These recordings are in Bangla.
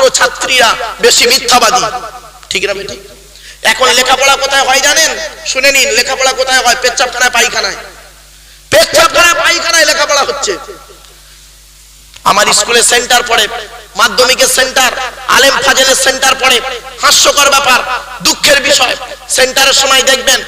ছাত্র, ছাত্রীরা বেশি মিথ্যাবাদী। ঠিক না বেটি? এখন লেখাপড়া কোথায় হয় জানেন? শুনে নিন, লেখাপড়া কোথায় হয়? পেচ্ছাপখানায়, পায়খানায়। পেচ্ছাপখানায়, পায়খানায় লেখাপড়া হচ্ছে। আমার স্কুলে সেন্টার পড়ে, মাধ্যমিকের সেন্টার, আলেম ফাজেলের সেন্টার পড়ে। হাস্যকর ব্যাপার, দুঃখের বিষয়। সেন্টারের সময় দেখবেন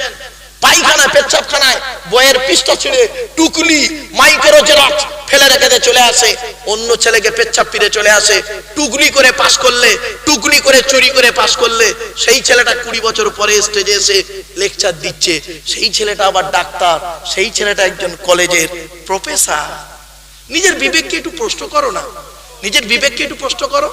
পায়খানায়, পেচ্ছাপখানায়, বইয়ের পৃষ্ঠা ছিঁড়ে টুকলি মাইক্রো জেরক্স ফেলে রেখে দিয়ে চলে আসে। অন্য ছেলেকে পেচ্ছাপ ফিরে চলে আসে। টুকলি করে পাশ করলে, টুকলি করে চুরি করে পাশ করলে, সেই ছেলেটা কুড়ি বছর পরে স্টেজে এসে লেকচার দিচ্ছে। সেই ছেলেটা আবার ডাক্তার, সেই ছেলেটা একজন কলেজের প্রফেসর। নিজের বিবেককে একটু প্রশ্ন করো না। নিজের বিবেককে একটু প্রশ্ন করো,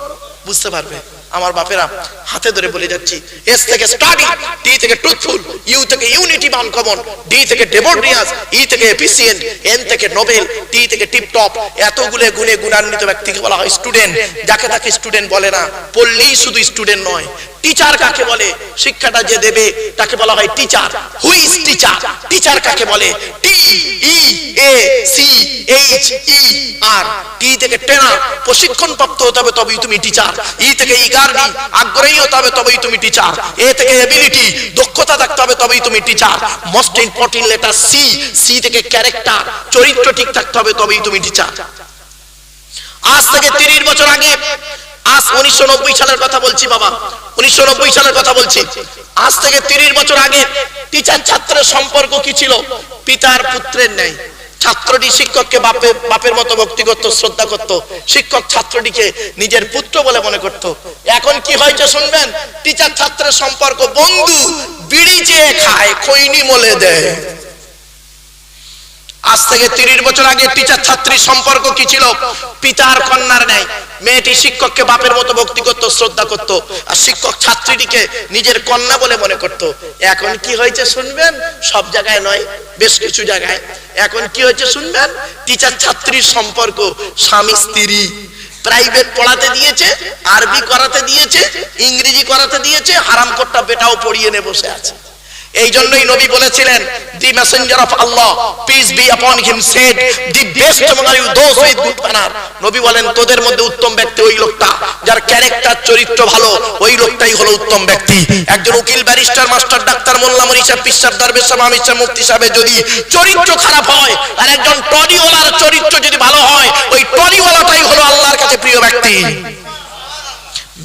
বুঝতে পারবে। আমার বাপেরা হাতে ধরে বলে যাচ্ছি এস থেকে স্টাডি টি থেকে ট্রুথফুল ইউ থেকে ইউনিটি মান কমন ডি থেকে ডেমোড্রিয়াস ই থেকে এফিসিয়েন্ট এন থেকে নোবেল টি থেকে টিপ টপ এতগুলো গুণে গুণান্বিত ব্যক্তিকে বলা হয় স্টুডেন্ট যাকে তাকে স্টুডেন্ট বলে না পড়লেই শুধু স্টুডেন্ট নয়। টিচার কাকে বলে? শিক্ষাটা যে দেবে, তাকে বলা হয় teacher who is teacher teacher কাকে বলে? টি ই এ সি এইচ ই আর টি থেকে ট্রেনার প্রশিক্ষণ প্রাপ্ত হতে হবে, তবেই তুমি টিচার ই থেকে ইগারডি আগ্রহী হতে হবে তবেই তুমি টিচার এ থেকে এবিলিটি দক্ষতা থাকতে হবে তবেই তুমি teacher most important letter C C থেকে ক্যারেক্টার চরিত্র ঠিক থাকতে হবে তবেই তুমি টিচার আজ থেকে তিরিশ বছর আগে, আজ উনিশশো নব্বই সালের কথা বলছি বাবা, উনিশশো নব্বই সালের কথা বলছি। আজ থেকে তিরিশ বছর আগে টিচার ছাত্রের সম্পর্ক কি ছিল? পিতার পুত্রের ন্যায় ছাত্রটি শিক্ষককে বাপের বাপের মতো ভক্তি করত, শ্রদ্ধা করত। শিক্ষক ছাত্রটিকে নিজের পুত্র বলে মনে করত। এখন কি হয়েছে শুনবেন? টিচার ছাত্রের সম্পর্ক বন্ধু বিড়ি চেয়ে খায়, খৈনি মলে দেয়। আজ থেকে তিরিশ বছর আগে টিচার ছাত্রীর সম্পর্ক কি ছিল? পিতার কন্যার ন্যায়। মেয়েটি শিক্ষককে বাপের মতো ভক্তি করত, শ্রদ্ধা করত, আর শিক্ষক ছাত্রীটিকে নিজের কন্যা বলে মনে করত। এখন কি হয়েছে শুনবেন? সব জায়গায় নয়, বেশ কিছু জায়গায়। এখন কি হয়েছে শুনবেন? টিচার ছাত্রীর সম্পর্ক, স্বামী স্ত্রী প্রাইভেট পড়াতে দিয়েছে, আরবি করাতে দিয়েছে, ইংরেজি করাতে দিয়েছে হারাম কোটটা বেটাও পড়িয়ে নে বসে আছে। এই জন্যই নবী বলেছিলেন the messenger of Allah peace be upon him said the best among you those with good manner নবী বলেন, তোদের মধ্যে উত্তম ব্যক্তি ওই লোকটা, যার ক্যারেক্টার চরিত্র ভালো, ওই লোকটাই হলো উত্তম ব্যক্তি। একজন উকিল, ব্যারিস্টার, মাস্টার, ডাক্তার, মোল্লা সাহেব পিসাব, দরবেশ সাহেব সাহেব মুফতি সাহেবের যদি চরিত্র খারাপ হয়, আর একজন টরিওয়ালার চরিত্র যদি ভালো হয়, ওই টরিওয়ালাটাই হলো আল্লাহর কাছে প্রিয় ব্যক্তি।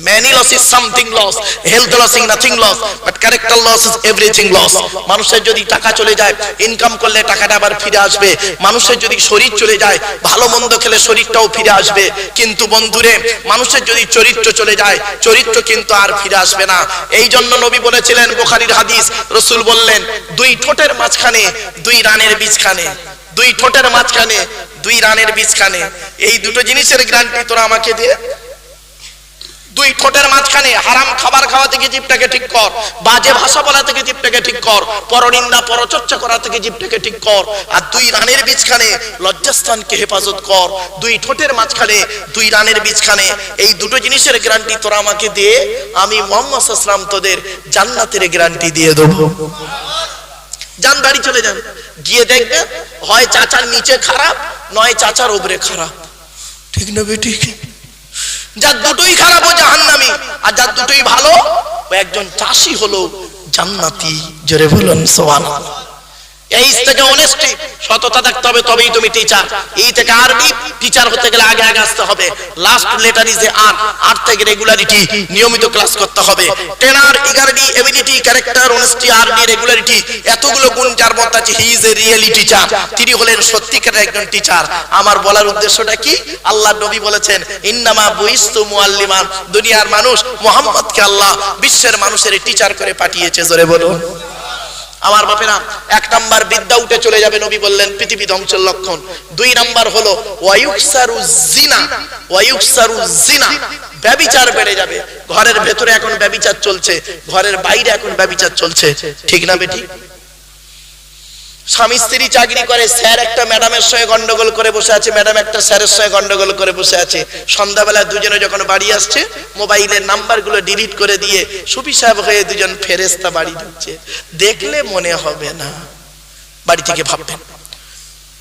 Many loss is something loss. Health loss is nothing loss. But character loss everything loss. মানুষের যদি টাকা চলে যায় ইনকাম করলে টাকাটা আবার ফিরে আসবে মানুষের যদি শরীর চলে যায়, ভালো মন্দ খেলে শরীরটাও ফিরে আসবে কিন্তু বন্ধুরে, মানুষের যদি চরিত্র চলে যায়, চরিত্র কিন্তু আর ফিরে আসবে না এই জন্য নবী বলেছিলেন, বোখারির হাদিস, রসুল বললেন, দুই ঠোঁটের মাঝখানে, দুই রানের বীজখানে দুই ঠোঁটের মাঝখানে, দুই রানের বীজখানে এই দুটো জিনিসের গ্যারান্টি তোরা আমাকে দিয়ে দুই ঠোঁটের মাঝখানে হারাম খাবার খাওয়া থেকে জীবটাকে ঠিক কর, বাজে ভাষা বলা থেকে জীবটাকে ঠিক কর, পরনিন্দা, পরচর্চা করা থেকে জীবটাকে ঠিক কর আর দুই রানের বীজখানে লজ্জাস্থানকে হেফাজত কর। দুই ঠোঁটের মাঝখানে, দুই রানের বীজখানে, এই দুটো জিনিসের গ্যারান্টি তোরা আমাকে দিয়ে আমি মোহাম্মদ আসলাম তোদের জান্নাতের গ্যারান্টি দিয়ে দেবো। যান, বাড়ি চলে যান। গিয়ে দেখবেন হয় চাচার নিচে খারাপ, নয় চাচার ওপরে খারাপ। ঠিক না বেটি? যার দুটোই খারাপ ও জাহান্নামি। আর যার দুটোই ভালো একজন চাষি হলো জান্নাতি। জোরে বলুন সোহান এই থেকে অনেস্টি সততা থাকতে হবে তবেই তুমি টিচার এই থেকে আরবি টিচার হতে গেলে আগে আগে আসতে হবে। Last letter is A R R থেকে রেগুলারিটি নিয়মিত ক্লাস করতে হবে। টেনার ইগারডি এবিলিটি ক্যারেক্টার অনেস্টি আরবি রেগুলারিটি এতগুলো গুণ যার মধ্যে আছে he is a really teacher তিনি হলেন সত্যিকারের একজন টিচার আমার বলার উদ্দেশ্যটা কি? আল্লাহ নবী বলেছেন ইন্নামা বুইস্তু মুআল্লিমান। দুনিয়ার মানুষ মোহাম্মদকে আল্লাহ বিশ্বের মানুষের টিচার করে পাঠিয়েছে জোরে বলুন। আমার বাপেরা, এক নাম্বার বিদ্যা উঠে চলে যাবে, নবী বললেন, পৃথিবী ধ্বংসের লক্ষণ। দুই নাম্বার হলো জিনা জিনা, ব্যবিচার বেড়ে যাবে। ঘরের ভেতরে এখন ব্যবিচার চলছে, ঘরের বাইরে এখন ব্যবিচার চলছে। ঠিক না বেটি? স্বামী স্ত্রী চাকরি করে, স্যার একটা ম্যাডামের সঙ্গে গন্ডগোল করে বসে আছে, ম্যাডাম একটা স্যারের সঙ্গে গন্ডগোল করে বসে আছে। সন্ধ্যাবেলা দুজনে যখন বাড়ি আসছে, মোবাইলের নাম্বারগুলো ডিলিট করে দিয়ে সুফি সাহেব হয়ে দুজন ফেরেস্তা বাড়ি ঢুকছে দেখলে মনে হবে না। বাড়ি থেকে ভাববেন।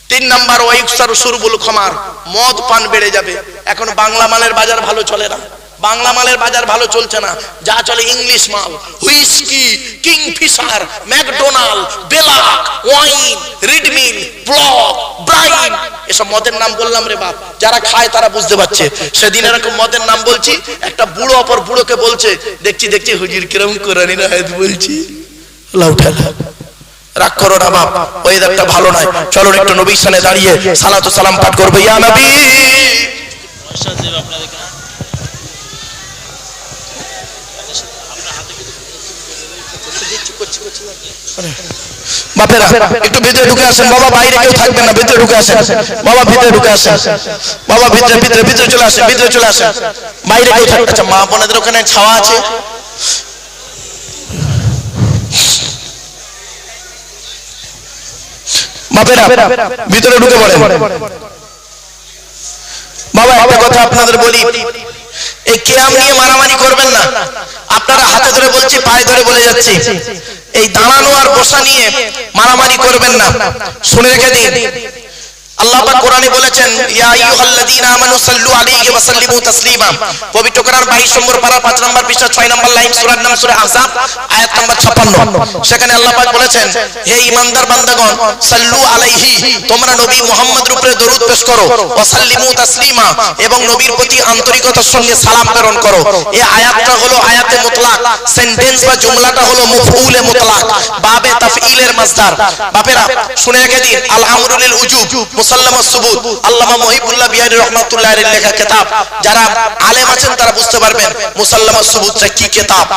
তিন নাম্বার ওয়াইকসার সুরবুল খমার। মদ পান বেড়ে যাবে। এখন বাংলা মালের বাজার ভালো চলে না। বাংলা মালের বাজার ভালো চলছে না। যা চলে ইংলিশ মাল, whisky, Kingfisher, McDonald, black, wine, রিডমিল, block, ব্রাইন। এসব মদের নাম বললাম রে বাপ। যারা খায় তারা বুঝতে পারছে। সেদিন এরকম মদের নাম বলছি, একটা বুড়ো অপর বুড়োকে বলছে, দেখছি দেখছি, হুজির কিরম কোরআনি না বলছি। লাউ রাগ করো না বাপ, ওয়েদারটা ভালো নয়। চলো একটু নবীর সামনে দাঁড়িয়ে সালাতু সালাম পাঠ করব। ইয়া নবী! আপনাদেরকে বাপেরা একটু ভিতরে ঢুকে আসেন। বাবা বাইরে কেউ থাকবেন না ভিতরে ঢুকে আসেন। বাবা ভিতরে ঢুকে আসেন। বাবা ভিতরে ভিতরে ভিতরে চলে আসেন ভিতরে চলে আসেন। বাইরে কেউ থাকবে আচ্ছা মা বোনেদের ওখানে ছাওয়া আছে। বাপেরা ভিতরে ঢুকে পড়ে বাবা একটা কথা আপনাদের বলি। এই কেরাম নিয়ে মারামারি করবেন না। আপনারা হাতে ধরে বলছি, পায়ে ধরে বলে যাচ্ছি। এই দাঁড়ানো আর বসা নিয়ে মারামারি করবেন না। শুনে রেখে দিন। আল্লাহ পাক কোরআনে বলেছেন আইয়ুহাল্লাযীনা আমানু সাল্লু আলাইহি ওয়া সাল্লিমু তাসলিমা। পবিত্র কোরআন 22 নম্বর পারা 5 নম্বর পৃষ্ঠা 6 নম্বর লাইন, সূরার নাম সূরা আহজাব, আয়াত নম্বর 56 সেখানে আল্লাহ পাক বলেছেন, হে ঈমানদার বান্দাগণ, সাল্লু আলাইহি, তোমরা নবী মুহাম্মদের উপরে দরুদ পেশ করো ওয়া সাল্লিমু তাসলিমা, এবং নবীর প্রতি আন্তরিকতার সঙ্গে সালাম প্রেরণ করো। এই আয়াতটা হলো আয়াতে মুতলাক, সেন্টেন্স বা জুমলাটা হলো মফউলে মুতলাক, বাবে তাফঈলের বাপেরা, শুনে রেখে দিন আল উজুব। মুসাল্লামা সুবুত, আল্লামা মহিবুল্লাহ বিহারী রহমাতুল্লাহ এর লেখা কিতাব। যারা আলেম আছেন তারা বুঝতে পারবেন মুসাল্লামা সুবুতটা কি কিতাব।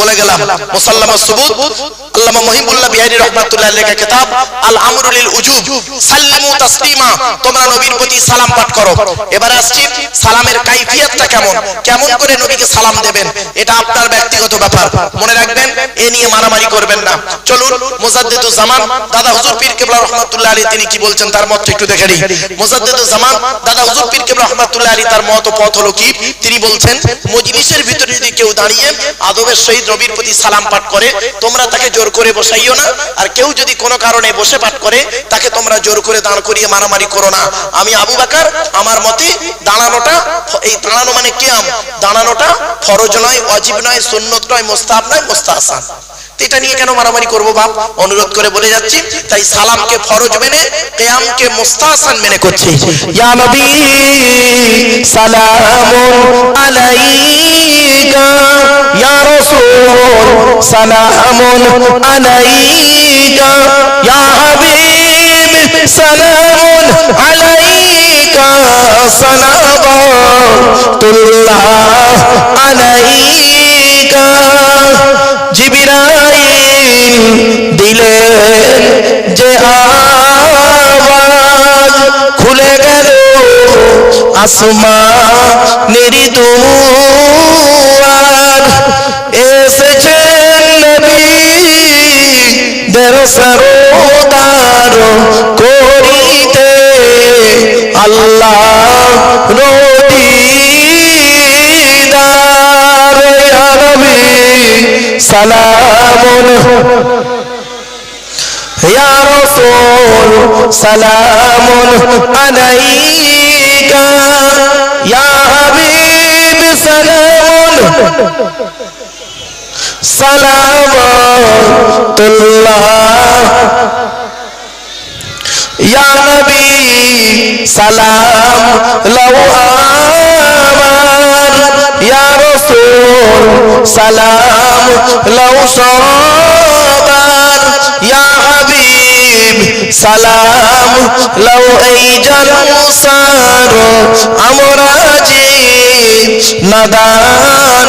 বলে গেলাম, মুসাল্লামা সুবুত, আল্লামা মহিবুল্লাহ বিহারী রহমাতুল্লাহ লেখা কিতাব আল আমরুল উজুব, সাল্লিমু তাসলিমা, তোমরা নবীর প্রতি সালাম পাঠ করো। এবারে আসছি সালামের কাইফিয়াতটা কেমন? কেমন করে নবীকে সালাম দেবেন? এটা আপনার ব্যক্তিগত ব্যাপার। মনে রাখবেন, এ নিয়ে মারামারি করবেন না। চলুন, মুজাদ্দিদুজ জামান, দাদা হুজুর পীর কেবলা রহমাতুল্লাহ আলী তিনি কি বলছেন তার মত একটু দেখে নিই। মুজাদ্দিদুজ জামান, দাদা হুজুর পীর কেবলা রহমাতুল্লাহ আলী তার মত পথ হলো কি তিনি বলছেন, মজলিসের ভিতরে যদি কেউ দাঁড়িয়ে আদবের সহিত নবীর প্রতি সালাম পাঠ করে, তোমরা তাকে জোর করে বসাইও না। আর কেউ যদি কোনো কারণে বসে পাঠ করে, তাকে তোমরা জোর করে দাঁড় করিয়ে মারামারি করো না। আমি আবু বাকার, আমার মতে দাঁড়ানোটা এই দাঁড়ানো মানে কিয়াম। দাঁড়ানোটা ফরজ নয় অজীব নয়, সুন্নত নয় মোস্তাব নয়, মোস্তাহাসান। তো এটা নিয়ে কেন মারামারি করব বাপ? অনুরোধ করে বলে যাচ্ছি, তাই সালামকে ফরজ মেনে, কেয়ামকে মুস্তাহাসান মেনে করছি। ইয়া নবী সালামুন আলাইকা। ইয়া রাসূল, সালামুন আলাইকা। ইয়া হাবিব, সালামুন আলাইকা। সালাবাতুল্লাহ আলাইকা। জিবরাইল দিলেন যে আওয়াজ খুলে গেল আসমানের দুয়ার। এসেছেন নবী দের করিতে। আল্লাহ সালামুন। ইয়া রাসূল সালামুন আলাইকা। ইয়া হাবিব সালামুন। সালামাতুল্লাহ। ইয়া নবী সালাম। রাসূল সালাম লাউ সবার ইয়া হাবিব সালাম লাউ এই জলসার আমরা যে নাদান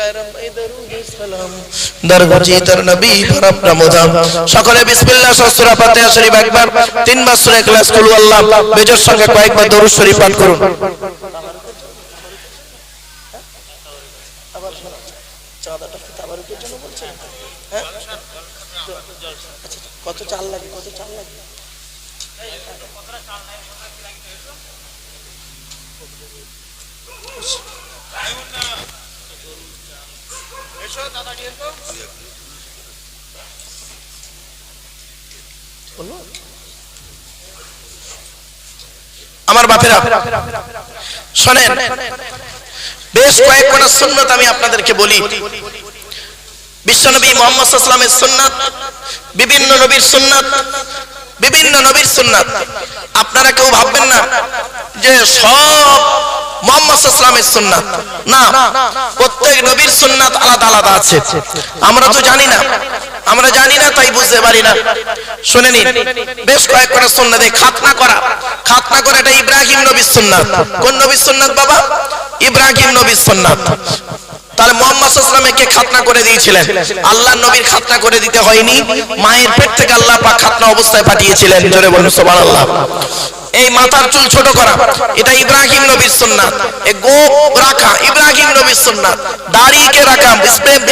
সকলে বিসমিল্লাহ সূরা ফাতিহা শরীফ একবার তিনবার সূরা ইখলাস কুল আল্লাহ বেজর সঙ্গে কয়েকবার দরুদ শরীফ পাঠ করুন। কত চাল লাগে কত চাল লাগে? আমার বাপেরা শোনেন বেশ কয়েক কোনা সুন্নত আমি আপনাদেরকে বলি। বিশ্বনবী মোহাম্মদ সাল্লামের সুন্নাত বিভিন্ন নবীর সুন্নাত বিভিন্ন নবীর সুন্নাত। আপনারা কেউ ভাববেন না যে সব না, প্রত্যেক নবীর সুন্নাত আলাদা আলাদা আছে। আমরা তো আমরা তাই বুঝতে পারি না। শুনে নিন, বেশ করে। এটা ইব্রাহিম নবীর সুন্নাত। কোন নবীর সুন্নাত বাবা? ইব্রাহিম নবীর সুন্নাত। তাহলে মোহাম্মদ কে খাতনা করে দিয়েছিলেন। আল্লাহ নবীর খাতনা করে দিতে হয়নি। মায়ের পেট থেকে আল্লাহ খাতনা অবস্থায় পাঠিয়েছিলেন। জোরে বলুন, সুবহানাল্লাহ। এই মাথার চুল ছোট করা। এটা ইব্রাহিম নবীর সুন্নাত। এই গোপ রাখা ইব্রাহিম নবীর সুন্নাত। দাড়িকে রাখা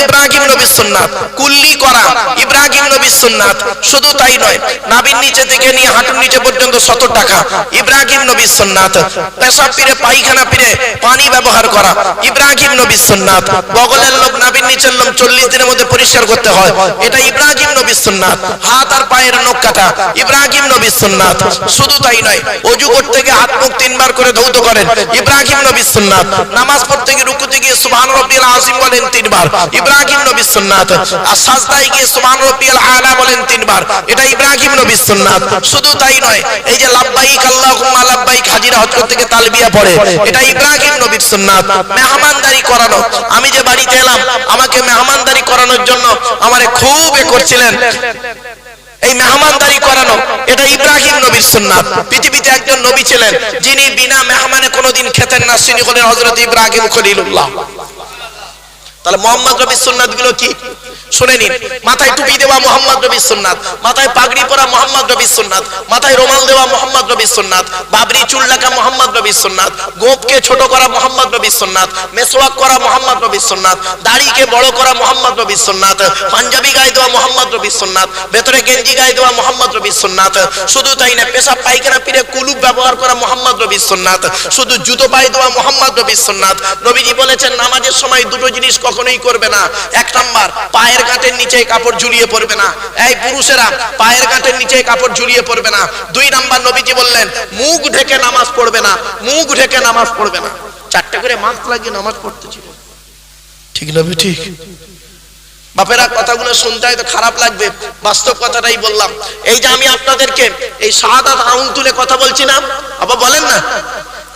ইব্রাহিম নবীর সুন্নাত। কুল্লি করা, ইব্রাহিম নবীর সুন্নাত। শুধু তাই নয় নাভির নিচে থেকে নিয়ে হাঁটুর নিচে পর্যন্ত শত টাকা। ইব্রাহিম নবীর সুন্নাত। পেশাব পিরে, পায়খানা পিরে পানি ব্যবহার করা। ইব্রাহিম নবীর সুন্নাত। বগলের লোক নাভির নিচের লোক চল্লিশ দিনের মধ্যে পরিষ্কার করতে হয়। এটা ইব্রাহিম নবীর সুন্নাত। হাত আর পায়ের নখ কাটা। ইব্রাহিম নবীর সুন্নাত। শুধু তাই নয় অজু করতে গিয়ে হাত মুখ তিনবার করে ধৌত করেন। ইব্রাহিম নবীর সুন্নাত। নামাজ পড়তে গিয়ে রুকুতে গিয়ে সুবহান রাব্বিয়াল আযীম বলেন তিনবার। ইব্রাহিম নবীর সুন্নাত। আর সাজদায় গিয়ে সুবহান রাব্বিয়াল আলা বলেন তিনবার। এটা ইব্রাহিম নবীর সুন্নাত। শুধু তাই নয়, এই যে লাব্বাইক আল্লাহুম্মা, লাব্বাইক হাজিরা হজ করতে গিয়ে তালবিয়া পড়ে, এটা ইব্রাহিম নবীর সুন্নাত। মেহমানদারি করানো। আমি যে বাড়িতে এলাম, আমাকে মেহমানদারি করানোর জন্য আমারে খুব এ করছিলেন। এই করানো এটা ইব্রাহিম নবীর সুন্নাত। পৃথিবীতে একজন নবী ছিলেন, যিনি বিনা মেহমানে কোনোদিন খেতেন না তিনি হলেন হযরত ইব্রাহিম খলিলুল্লাহ। তাহলে মোহাম্মদ রবির সুন্নাতগুলো কি? শুনে নিন মাথায় টুপি দেওয়া মোহাম্মদ রবির সুন্নাত মাথায় পাগড়ি পরা মোহাম্মদ রবির সুন্নাত মাথায় রোমাল দেওয়া মোহাম্মদ রবির সুন্নাত বাবরি চুল রাখা মোহাম্মদ রবির সুন্নাত গোপকে ছোট করা মোহাম্মদ রবির সুন্নাত মেসওয়াক করা মোহাম্মদ রবির সুন্নাত দাড়িকে বড় করা মোহাম্মদ রবির সুন্নাত পাঞ্জাবি গায়ে দেওয়া মোহাম্মদ রবির সুন্নাত ভেতরে গেঞ্জি গায়ে দেওয়া মোহাম্মদ রবির সুন্নাত শুধু তাই না পেশাব পায়খানা পিড়ে কুলুপ ব্যবহার করা মোহাম্মদ রবির সুন্নাত শুধু জুতো পায়ে দেওয়া মোহাম্মদ রবির সুন্নাত নবীজি বলেছেন নামাজের সময় দুটো জিনিস কখনোই করবে না এক নাম্বার পায়ের গাঁটের নিচে কাপড় ঝুলিয়ে পড়বে না। এই পুরুষেরা, পায়ের গাঁটের নিচে কাপড় ঝুলিয়ে পড়বে না। দুই নাম্বার নবীজি বললেন, মুখ ঢেকে নামাজ পড়বে না, মুখ ঢেকে নামাজ পড়বে না। চারটে করে মাস্ক লাগিয়ে নামাজ পড়তে ছিল ঠিক নবী ঠিক বাপেরা, কথাগুলো শুনতে হয়তো খারাপ লাগবে। বাস্তব কথাটাই বললাম। এই যে আমি আপনাদেরকে এই শাহাদাত আউন তুলে কথা বলছি না? আবার বলেন না।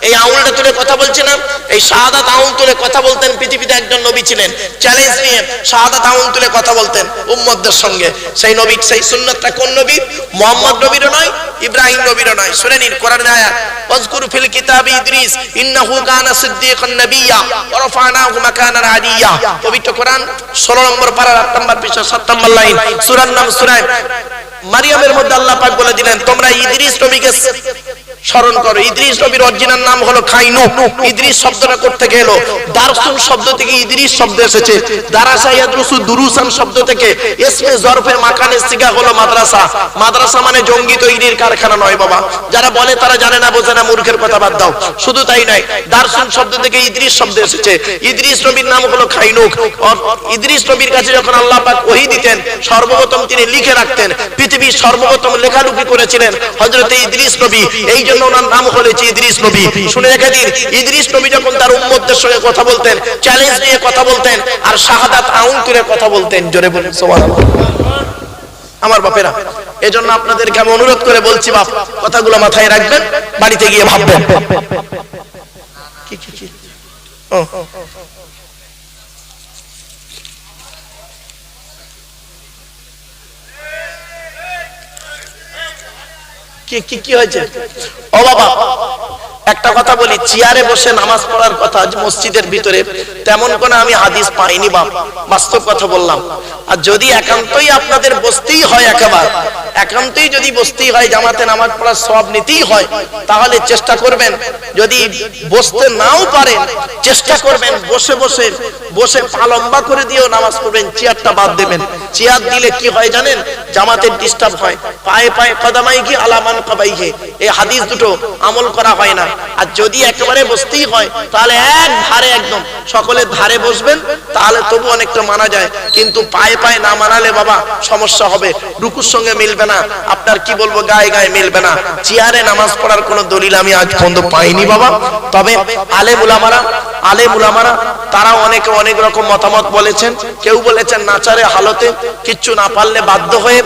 এই আউলটা তুলে কথা বলছে না? এই শাহাদাত আউন তুলে কথা বলতেন, পৃথিবীতে একজন নবী ছিলেন। চ্যালেঞ্জ নিয়ে শাহাদাত আউন তুলে কথা বলতেন উম্মতদের সঙ্গে। সেই নবী, সেই সুন্নতটা কোন নবী? মোহাম্মদ নবীরও নয়, ইব্রাহিম নবীরও নয়। শুনে নিন কোরআনের আয়াত। ওয়াজকুর ফিল কিতাবি ইদ্রিস, ইন্নাহু কানা সিদ্দিকান নাবিয়্যা ওয়া রাফানাহু মাকানান আলিয়্যা পবিত্র কোরআন 16 নম্বর পারা 8 নম্বর পৃষ্ঠা 7 নম্বর লাইন। সূরার নাম সূরা মারিয়ামের মধ্যে আল্লাহ পাক বলে দিলেন, তোমরা ইদ্রিস নবীকে স্মরণ করো। ইদ্রিস নবীর অরিজিনাল নাম হলো খাইনু। ইদ্রিস শব্দটা করতে গেল দারসুন শব্দ থেকে ইদ্রিস শব্দ এসেছে। দারাসা ইয়াদরুসু দুরুসান শব্দ থেকে। ইসমে জরফে মাকানে সিগা হলো মাদ্রাসা। মাদ্রাসা মানে জঙ্গি তৈরির কারখানা নয় বাবা। যারা বলে তারা জানে না, বোঝে না, মূর্খের কথা বাদ দাও। শুধু তাই নয় দারসুন শব্দ থেকে ইদ্রিস শব্দ এসেছে। ইদ্রিস নবীর নাম হলো খাইনুক। ইদ্রিস নবীর কাছে যখন আল্লাহ পাক ওহী দিতেন, সর্বপ্রথম তিনি লিখে রাখতেন, পৃথিবীর সর্বপ্রথম লেখালেখি করেছিলেন হযরতে ইদ্রিস নবী। এই জন্য ওনার নাম হয়েছে ইদ্রিস নবী। শুনে রেখে দিন ইদ্রিস নবী যখন তার উম্মতদের সঙ্গে কথা বলতেন চ্যালেঞ্জ নিয়ে কথা বলতেন, আর শাহাদাত আউন করে কথা বলতেন, জোরে বলুন আমার বাপেরা, এজন্য আপনাদেরকে আমি অনুরোধ করে বলছি বাপ, কথাগুলো মাথায় রাখবেন, বাড়িতে গিয়ে ভাববেন। কি কি কি? ও কি কি হয়েছে? ও বাবা, একটা কথা বলি, চেয়ারে বসে নামাজ পড়ার কথা মসজিদের ভিতরে, তেমন কোনো আমি হাদিস পাইনি বাপ, বাস্তব কথা বললাম। আর যদি একান্তই আপনাদের বসতেই হয় একেবারে, একান্তই যদি বসতেই হয়, জামাতে নামাজ পড়ার সব নিতেই হয়, তাহলে চেষ্টা করবেন, যদি বসতে নাও পারেন, চেষ্টা করবেন, বসে বসে বসে পা লম্বা করে দিয়েও নামাজ পড়বেন, চেয়ারটা বাদ দেবেন। চেয়ার দিলে কি হয় জানেন? জামাতের ডিস্টার্ব হয়। পায়ে পায়ে কদামাই কি আলামান কবাই এই হাদিস দুটো আমল করা হয় না। আর যদি একেবারে বসতেই হয়, তাহলে এক ধারে একদম। সকলের ধারে বসবেন, তাহলে তবু অনেকটা মানা যায়। কিন্তু পায়ে পায়ে না মানালে বাবা, সমস্যা হবে। রুকুর সঙ্গে মিলবে না। আপনার কি বলব, গায়ে গায়ে মিলবে না। চেয়ারে নামাজ পড়ার কোনো দলিল আমি আজ পর্যন্ত পাইনি বাবা। তবে আলে মুলামারা আলে মুলামারা তারা অনেকে অনেক রকম মতামত বলেছেন। কেউ বলেছেন, নাচারে হালতে কিচ্ছু না পারলে বাধ্য হয়ে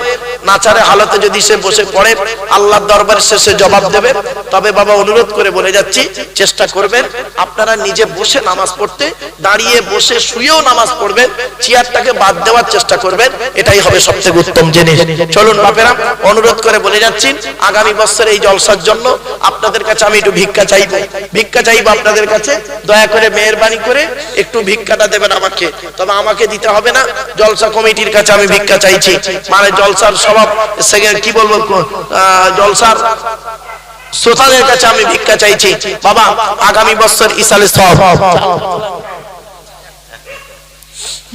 নাচারে হালতে যদি সে বসে পড়ে, আল্লাহর দরবারে শেষে জবাব দেবে। তবে বাবা অনুরোধ করে বলে যাচ্ছি, চেষ্টা করবেন। আপনারা নিজে বসে নামাজ পড়তে, দাঁড়িয়ে বসে শুয়েও নামাজ পড়বেন, চেয়ারটাকে বাদ দেওয়ার চেষ্টা করবেন। এটাই হবে সবথেকে উত্তম জিনিস। চলুন বাপেরা, অনুরোধ করে বলে যাচ্ছি, আগামী বছর এই জলসার জন্য আপনাদের কাছে আমি একটু ভিক্ষা চাইব। ভিক্ষা চাইব আপনাদের কাছে, দয়া করে মেহরবানি করে একটু ভিক্ষাটা দেবেন আমাকে। তবে আমাকে দিতে হবে না, জলসা কমিটির কাছে আমি ভিক্ষা চাইছি। মানে জলসার স্বভাব কি বলব জলসার শ্রোতাদের কাছে আমি ভিক্ষা চাইছি। বাবা, আগামী বছর ইসালে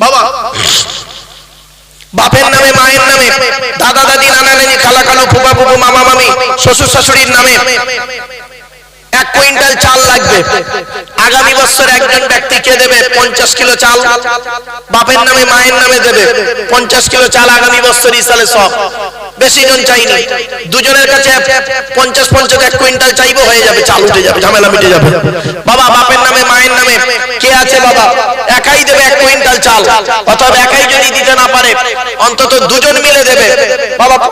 বাবা, বাপের নামে, মায়ের নামে, দাদা, দাদি, নানা, নানি খালা খালো ফুপা, ফুপু, মামা, মামি, শ্বশুর, শাশুড়ির নামে। এক কুইন্টাল চাল লাগবে। আগামী বছর একজন ব্যক্তিকে দেবে? পঞ্চাশ কিলো চাল। বাপের নামে, মায়ের নামে দেবে। পঞ্চাশ কিলো চাল আগামী বছর ইসালে সব। বেশি জন চাইনি। দুজনের কাছে পঞ্চাশ পঞ্চাশ এক কুইন্টাল চাইব হয়ে যাবে, চাল উঠে যাবে, ঝামেলা মিটে যাবে। বাবা, বাপের নামে, মায়ের নামে কে আছে বাবা? একাই দেবে এক কুইন্টাল চাল। অথবা একাই যদি দিতে না পারে, অন্তত দুজন মিলে দেবে। বাবা